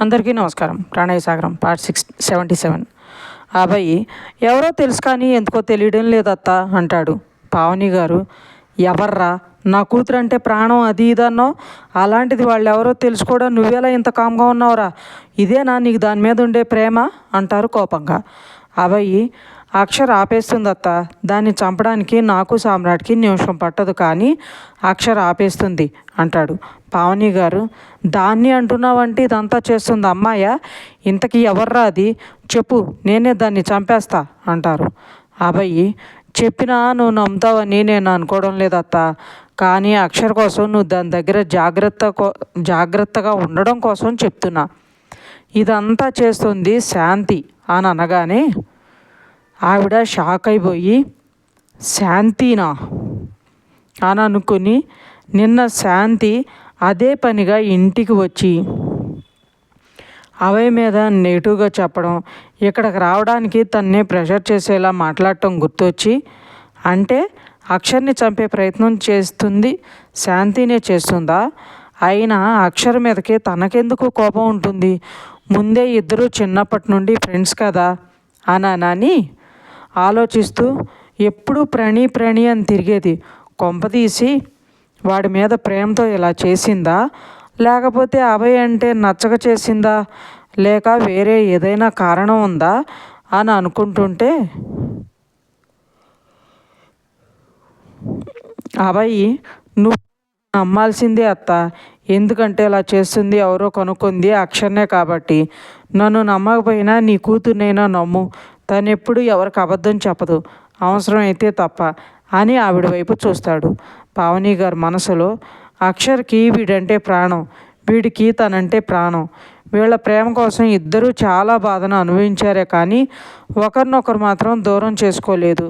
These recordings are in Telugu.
అందరికీ నమస్కారం. ప్రాణయ సాగరం పార్ట్ సిక్స్ సెవెంటీ సెవెన్. అబ్బాయి ఎవరో తెలుసు కానీ ఎందుకో తెలియడం లేదత్త అంటాడు. పావని గారు ఎవర్రా? నా కూతురు అంటే ప్రాణం అది ఇదన్నో? అలాంటిది వాళ్ళు ఎవరో తెలుసుకోవడం నువ్వేలా ఇంత కామ్గా ఉన్నావురా? ఇదేనా నీకు దాని మీద ఉండే ప్రేమ? అంటారు కోపంగా. అబ్బాయి అక్షర ఆపేస్తుందత్త. దాన్ని చంపడానికి నాకు సామ్రాట్కి నిమిషం పట్టదు కానీ అక్షర ఆపేస్తుంది అంటాడు. పావని గారు దాన్ని అంటున్నావంటే ఇదంతా చేస్తుంది అమ్మాయ? ఇంతకీ ఎవర్రా అది? చెప్పు నేనే దాన్ని చంపేస్తా అంటారు. అబ్బాయి చెప్పినా నువ్వు నమ్ముతావని నేను అనుకోవడం లేదత్త. కానీ అక్షర కోసం నువ్వు దాని దగ్గర జాగ్రత్త కో జాగ్రత్తగా ఉండడం కోసం చెప్తున్నా. ఇదంతా చేస్తుంది శాంతి అని అనగానే ఆవిడ షాక్ అయిపోయి శాంతినా? అని అనుకుని నిన్న శాంతి అదే పనిగా ఇంటికి వచ్చి అవయ మీద నెగిటివ్గా చెప్పడం ఇక్కడికి రావడానికి తన్నే ప్రెషర్ చేసేలా మాట్లాడటం గుర్తొచ్చి అంటే అక్షర్ని చంపే ప్రయత్నం చేస్తుంది శాంతినే చేస్తుందా? అయినా అక్షర మీదకి తనకెందుకు కోపం ఉంటుంది? ముందే ఇద్దరు చిన్నప్పటి నుండి ఫ్రెండ్స్ కదా అని ఆలోచిస్తూ ఎప్పుడూ ప్రణి ప్రణి అని తిరిగేది. కొంపదీసి వాడి మీద ప్రేమతో ఇలా చేసిందా? లేకపోతే అభయ్ అంటే నచ్చక చేసిందా? లేక వేరే ఏదైనా కారణం ఉందా? అని అనుకుంటుంటే అభయ్ నువ్వు నమ్మాల్సిందే అత్త. ఎందుకంటే ఇలా చేస్తుంది ఎవరో కనుక్కుంది అక్షరనే కాబట్టి. నన్ను నమ్మకపోయినా నీ కూతురునైనా నమ్ము. తను ఎప్పుడు ఎవరికి అబద్ధం చెప్పదు. అవసరమైతే తప్ప అని ఆవిడ వైపు చూస్తాడు. పావని గారి మనసులో అక్షర్కి వీడంటే ప్రాణం వీడికి తనంటే ప్రాణం. వీళ్ళ ప్రేమ కోసం ఇద్దరూ చాలా బాధను అనుభవించారే కానీ ఒకరినొకరు మాత్రం దూరం చేసుకోలేదు.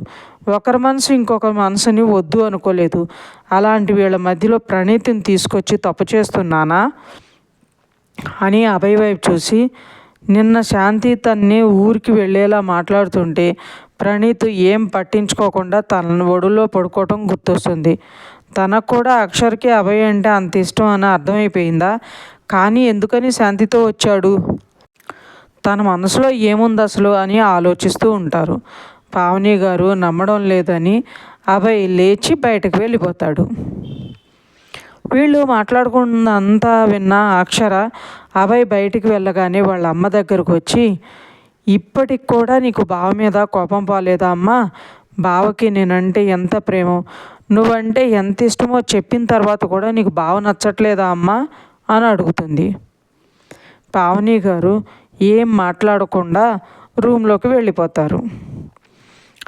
ఒకరి మనసు ఇంకొక మనసుని వద్దు అనుకోలేదు. అలాంటి వీళ్ళ మధ్యలో ప్రణీతిని తీసుకొచ్చి తప్పు చేస్తున్నానా అని అభయ వైపు చూసి నిన్న శాంతి తన్ని ఊరికి వెళ్ళేలా మాట్లాడుతుంటే ప్రణీత్ ఏం పట్టించుకోకుండా తన ఒడిలో పడుకోవటం గుర్తొస్తుంది. తనకు కూడా అక్షర్కి అభయ్ అంటే అంత ఇష్టం అని అర్థమైపోయిందా? కానీ ఎందుకని శాంతితో వచ్చాడు? తన మనసులో ఏముంది అసలు అని ఆలోచిస్తూ ఉంటారు. పావని గారు నమ్మడం లేదని అభయ్ లేచి బయటకు వెళ్ళిపోతాడు. వీళ్ళు మాట్లాడుకున్నంతా విన్న అక్షర అభయ్ బయటికి వెళ్ళగానే వాళ్ళ అమ్మ దగ్గరకు వచ్చి ఇప్పటికి కూడా నీకు బావ మీద కోపం పోలేదా అమ్మ? బావకి నేనంటే ఎంత ప్రేమో. నువ్వంటే ఎంత ఇష్టమో చెప్పిన తర్వాత కూడా నీకు బావ నచ్చట్లేదా అమ్మ? అని అడుగుతుంది. పావని గారు ఏం మాట్లాడకుండా రూమ్లోకి వెళ్ళిపోతారు.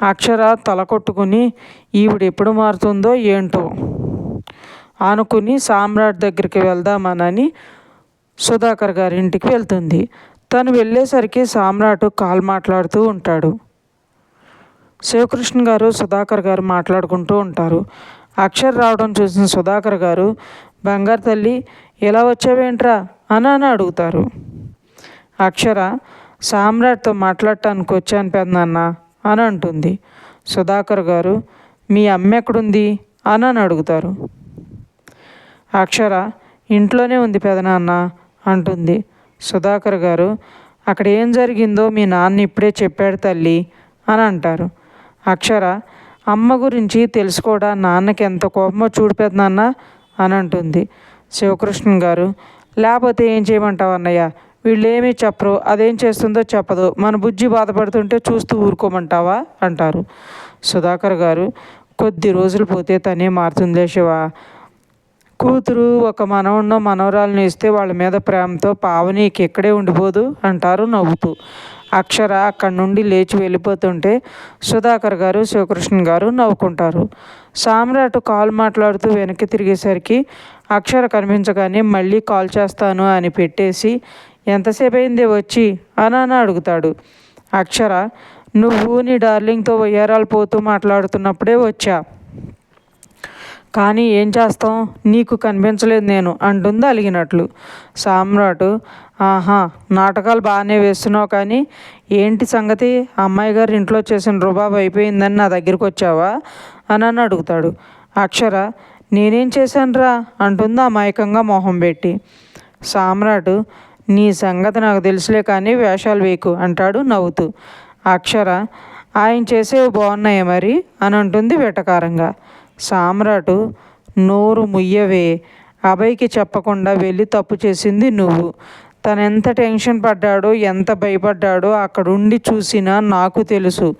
అక్షర తల కొట్టుకుని ఈవిడ ఎప్పుడు మారుతుందో ఏంటో? అనుకుని సామ్రాట్ దగ్గరికి వెళ్దామనని సుధాకర్ గారి ఇంటికి వెళ్తుంది. తను వెళ్ళేసరికి సామ్రాట్ కాల్ మాట్లాడుతూ ఉంటాడు. శివకృష్ణ గారు సుధాకర్ గారు మాట్లాడుకుంటూ ఉంటారు. అక్షర్ రావడం చూసిన సుధాకర్ గారు బంగారు తల్లి ఎలా వచ్చావేంట్రా? అని అని అడుగుతారు. అక్షర సామ్రాట్తో మాట్లాడటానికి వచ్చాను పెద్దన్న అని అంటుంది. సుధాకర్ గారు మీ అమ్మ ఎక్కడుంది? అని అని అడుగుతారు. అక్షర ఇంట్లోనే ఉంది పెదనాన్న అంటుంది. సుధాకర్ గారు అక్కడ ఏం జరిగిందో మీ నాన్న ఇప్పుడే చెప్పాడు తల్లి అని అంటారు. అక్షర అమ్మ గురించి తెలుసుకోడా? నాన్నకి ఎంత కోపమో చూడు పెదనాన్న అని అంటుంది. శివకృష్ణ గారు లేకపోతే ఏం చేయమంటావు అన్నయ్య? వీళ్ళేమీ చెప్పరు అదేం చేస్తుందో చెప్పదు. మన బుజ్జి బాధపడుతుంటే చూస్తూ ఊరుకోమంటావా? అంటారు. సుధాకర్ గారు కొద్ది రోజులు పోతే తనే మారుతుందే శివ. కూతురు ఒక మనవన్నో మనవరాలను ఇస్తే వాళ్ళ మీద ప్రేమతో పావనీకి ఇక్కడే ఉండిపోదు అంటారు నవ్వుతూ. అక్షర అక్కడి నుండి లేచి వెళ్ళిపోతుంటే సుధాకర్ గారు శివకృష్ణ గారు నవ్వుకుంటారు. సామ్రాట్ కాల్ మాట్లాడుతూ వెనక్కి తిరిగేసరికి అక్షర కనిపించగానే మళ్ళీ కాల్ చేస్తాను అని పెట్టేసి ఎంతసేపు అయింది వచ్చి? అని అని అడుగుతాడు. అక్షర నువ్వు నీ డార్లింగ్తో వయ్యారాలు పోతూ మాట్లాడుతున్నప్పుడే వచ్చా. కానీ ఏం చేస్తాం? నీకు కనిపించలేదు నేను అంటుంది అలిగినట్లు. సామ్రాట్ ఆహా నాటకాలు బాగానే వేస్తున్నావు కానీ ఏంటి సంగతి? అమ్మాయి గారు ఇంట్లో చేసిన రుబాబు అయిపోయిందని నా దగ్గరికి వచ్చావా? అని అని అడుగుతాడు. అక్షర నేనేం చేశానురా? అంటుంది అమాయకంగా మొహం పెట్టి. సామ్రాట్ నీ సంగతి నాకు తెలుసులే కానీ వేషాలు వేకు అంటాడు నవ్వుతూ. అక్షర ఆయన చేసేవి బాగున్నాయి మరి? అని అంటుంది వెటకారంగా. సామ్రాటు నోరు ముయ్యవే. అభయ్కి చెప్పకుండా వెళ్ళి తప్పు చేసింది నువ్వు. తను ఎంత టెన్షన్ పడ్డాడో ఎంత భయపడ్డాడో అక్కడుండి చూసినా నాకు తెలుసు.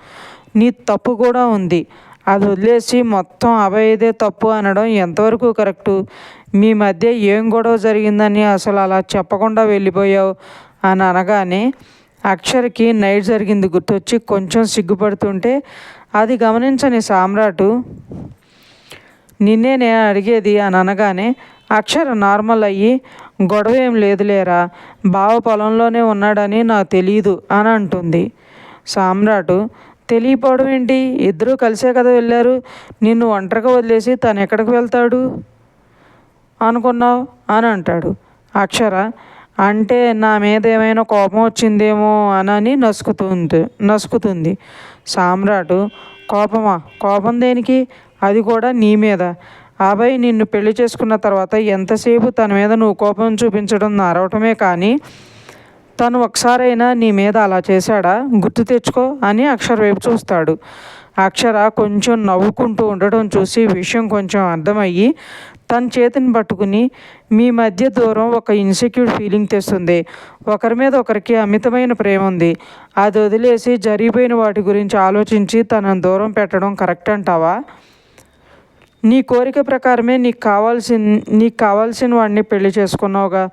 నీ తప్పు కూడా ఉంది. అది వదిలేసి మొత్తం అభయదే తప్పు అనడం ఎంతవరకు కరెక్టు? మీ మధ్య ఏం గొడవ జరిగిందని అసలు అలా చెప్పకుండా వెళ్ళిపోయావు? అని అనగానే అక్షర్కి నైట్ జరిగింది గుర్తొచ్చి కొంచెం సిగ్గుపడుతుంటే అది గమనించని సామ్రాటు నిన్నే నేను అడిగేది అని అనగానే అక్షర నార్మల్ అయ్యి గొడవ ఏం లేదులేరా బావ పొలంలోనే ఉన్నాడని నాకు తెలియదు అని అంటుంది. సామ్రాటు తెలియపోవడం ఏంటి? ఇద్దరూ కలిసే కదా వెళ్ళారు. నిన్ను ఒంటరిగా వదిలేసి తను ఎక్కడికి వెళ్తాడు? అనుకున్నావు? అని అంటాడు. అక్షర అంటే నా మీద ఏమైనా కోపం వచ్చిందేమో అనని నసుకుతుంది నసుకుతుంది. సామ్రాటు కోపమా? కోపం దేనికి? అది కూడా నీ మీద. అబ్బాయి నిన్ను పెళ్ళి చేసుకున్న తర్వాత ఎంతసేపు తన మీద నువ్వు కోపం చూపించడం అరవటమే కానీ తను ఒకసారైనా నీ మీద అలా చేశాడా? గుర్తు తెచ్చుకో అని అక్షర వైపు చూస్తాడు. అక్షర కొంచెం నవ్వుకుంటూ ఉండడం చూసి విషయం కొంచెం అర్థమయ్యి తన చేతిని పట్టుకుని మీ మధ్య దూరం ఒక ఇన్సెక్యూర్ ఫీలింగ్ తెస్తుంది. ఒకరి మీద ఒకరికి అమితమైన ప్రేమ ఉంది. అది వదిలేసి జరిగిపోయిన వాటి గురించి ఆలోచించి తనను దూరం పెట్టడం కరెక్ట్ అంటావా? నీ కోరిక ప్రకారమే నీకు కావాల్సిన నీకు కావాల్సిన వాడిని పెళ్ళి చేసుకున్నావుగా.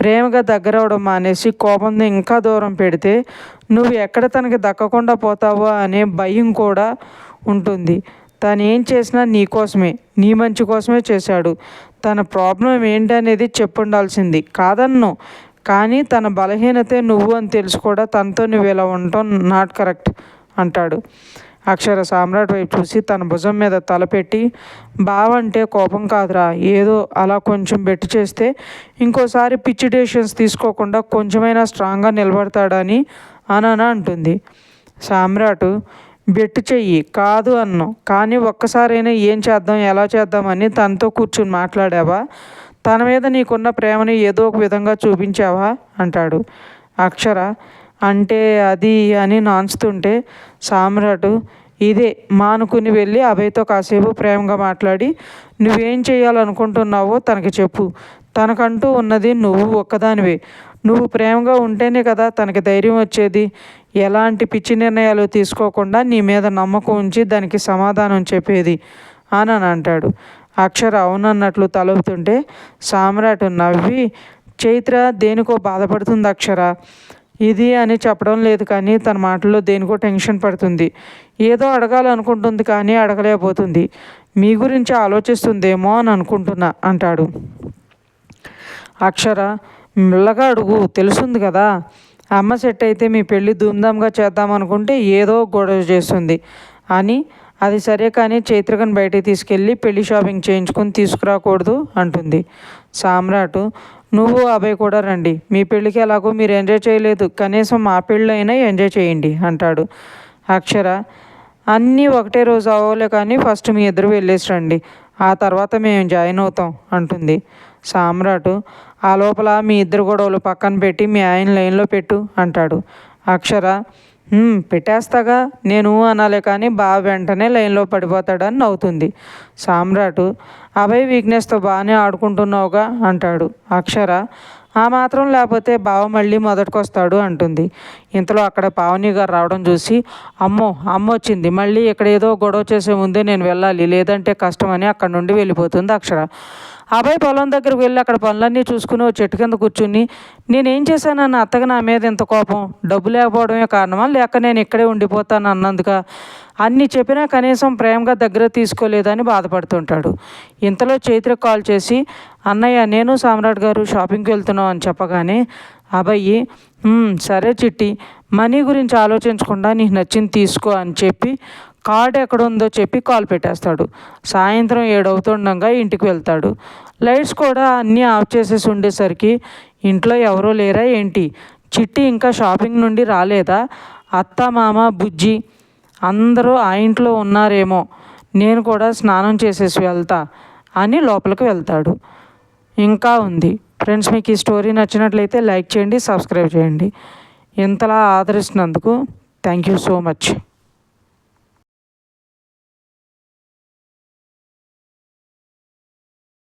ప్రేమగా దగ్గర అవడం మానేసి కోపంతో ఇంకా దూరం పెడితే నువ్వు ఎక్కడ తనకి దక్కకుండా పోతావో అనే భయం కూడా ఉంటుంది. తను ఏం చేసినా నీ కోసమే నీ మంచి కోసమే చేశాడు. తన ప్రాబ్లం ఏంటనేది చెప్పుండాల్సింది. కాదన్ను కానీ తన బలహీనతే నువ్వు అని తెలుసు కూడా తనతో నువ్వు ఇలా ఉండటం నాట్ కరెక్ట్ అంటాడు. అక్షర సామ్రాట్ వైపు చూసి తన భుజం మీద తలపెట్టి బావంటే కోపం కాదురా ఏదో అలా కొంచెం బెట్టి చేస్తే ఇంకోసారి పిచ్చి డెసిషన్స్ తీసుకోకుండా కొంచెమైనా స్ట్రాంగ్గా నిలబడతాడని అనన అంటుంది. సామ్రాట్ బెట్టు చెయ్యి కాదు అన్ను కానీ ఒక్కసారైనా ఏం చేద్దాం ఎలా చేద్దామని తనతో కూర్చుని మాట్లాడావా? తన మీద నీకున్న ప్రేమని ఏదో ఒక విధంగా చూపించావా? అంటాడు. అక్షర అంటే అది అని నాంచుతుంటే సామ్రాటు ఇదే మానుకుని వెళ్ళి అభయ్తో కాసేపు ప్రేమగా మాట్లాడి నువ్వేం చేయాలనుకుంటున్నావో తనకి చెప్పు. తనకంటూ ఉన్నది నువ్వు ఒక్కదానివే. నువ్వు ప్రేమగా ఉంటేనే కదా తనకి ధైర్యం వచ్చేది. ఎలాంటి పిచ్చి నిర్ణయాలు తీసుకోకుండా నీ మీద నమ్మకం ఉంచి దానికి సమాధానం చెప్పేది అని అంటాడు. అక్షర అవునన్నట్లు తలుపుతుంటే సామ్రాట్ నవ్వి చైత్ర దేనికో బాధపడుతుంది అక్షర. ఇది అని చెప్పడం లేదు కానీ తన మాటల్లో దేనికో టెన్షన్ పడుతుంది. ఏదో అడగాలనుకుంటుంది కానీ అడగలేకపోతుంది. మీ గురించి ఆలోచిస్తుందేమో అని అనుకుంటున్నా అంటాడు. అక్షర మెల్లగా అడుగు తెలుసుంది కదా. అమ్మ సెట్ అయితే మీ పెళ్ళి ధూమ్ధామ్గా చేద్దామనుకుంటే ఏదో గొడవ చేస్తుంది. అని అది సరే కానీ చైత్రకను బయటికి తీసుకెళ్ళి పెళ్ళి షాపింగ్ చేయించుకొని తీసుకురాకూడదు అంటుంది. సామ్రాటు నువ్వు అభయ్ కూడా రండి. మీ పెళ్ళికి ఎలాగో మీరు ఎంజాయ్ చేయలేదు. కనీసం మా పెళ్ళైనా ఎంజాయ్ చేయండి అంటాడు. అక్షర అన్నీ ఒకటే రోజు అవ్వలే కానీ ఫస్ట్ మీ ఇద్దరు వెళ్ళేసి రండి. ఆ తర్వాత మేము జాయిన్ అవుతాం అంటుంది. సామ్రాటు ఆ లోపల మీ ఇద్దరు గొడవలు పక్కన పెట్టి మీ ఆయన లైన్లో పెట్టు అంటాడు. అక్షర పెట్టేస్తాగా. నేను అనాలే కానీ బావ వెంటనే లైన్లో పడిపోతాడని నవ్వుతుంది. సామ్రాటు అభయ్ వీక్నెస్తో బాగానే ఆడుకుంటున్నావుగా అంటాడు. అక్షర ఆ మాత్రం లేకపోతే బావ మళ్ళీ మొదటికొస్తాడు అంటుంది. ఇంతలో అక్కడ పావని గారు రావడం చూసి అమ్మో అమ్మ వచ్చింది మళ్ళీ ఇక్కడ ఏదో గొడవ చేసే ముందే నేను వెళ్ళాలి. లేదంటే కష్టమని అక్కడ నుండి వెళ్ళిపోతుంది అక్షర. అబ్బాయి పొలం దగ్గరికి వెళ్ళి అక్కడ పనులన్నీ చూసుకుని ఓ చెట్టు కింద కూర్చుని నేనేం చేశానన్న అత్తగా నా మీద ఇంత కోపం? డబ్బు లేకపోవడమే కారణమా? లేక నేను ఇక్కడే ఉండిపోతాను అన్నందుక? అన్ని చెప్పినా కనీసం ప్రేమగా దగ్గర తీసుకోలేదని బాధపడుతుంటాడు. ఇంతలో చైత్ర కాల్ చేసి అన్నయ్య నేను సామ్రాట్ గారు షాపింగ్కి వెళ్తున్నాం అని చెప్పగానే అబ్బాయి సరే చిట్టి మనీ గురించి ఆలోచించకుండా నీకు నచ్చింది తీసుకో అని చెప్పి కార్డు ఎక్కడ ఉందో చెప్పి కాల్ పెట్టేస్తాడు. సాయంత్రం ఏడవుతుండగా ఇంటికి వెళ్తాడు. లైట్స్ కూడా అన్నీ ఆఫ్ చేసేసి ఉండేసరికి ఇంట్లో ఎవరో లేరా ఏంటి? చిట్టి ఇంకా షాపింగ్ నుండి రాలేదా? అత్త మామ బుజ్జి అందరూ ఆ ఇంట్లో ఉన్నారేమో. నేను కూడా స్నానం చేసేసి వెళ్తా అని లోపలికి వెళ్తాడు. ఇంకా ఉంది. ఫ్రెండ్స్ మీకు ఈ స్టోరీ నచ్చినట్లయితే లైక్ చేయండి సబ్స్క్రైబ్ చేయండి. ఇంతలా ఆదరిస్తున్నందుకు థ్యాంక్ యూ సో మచ్.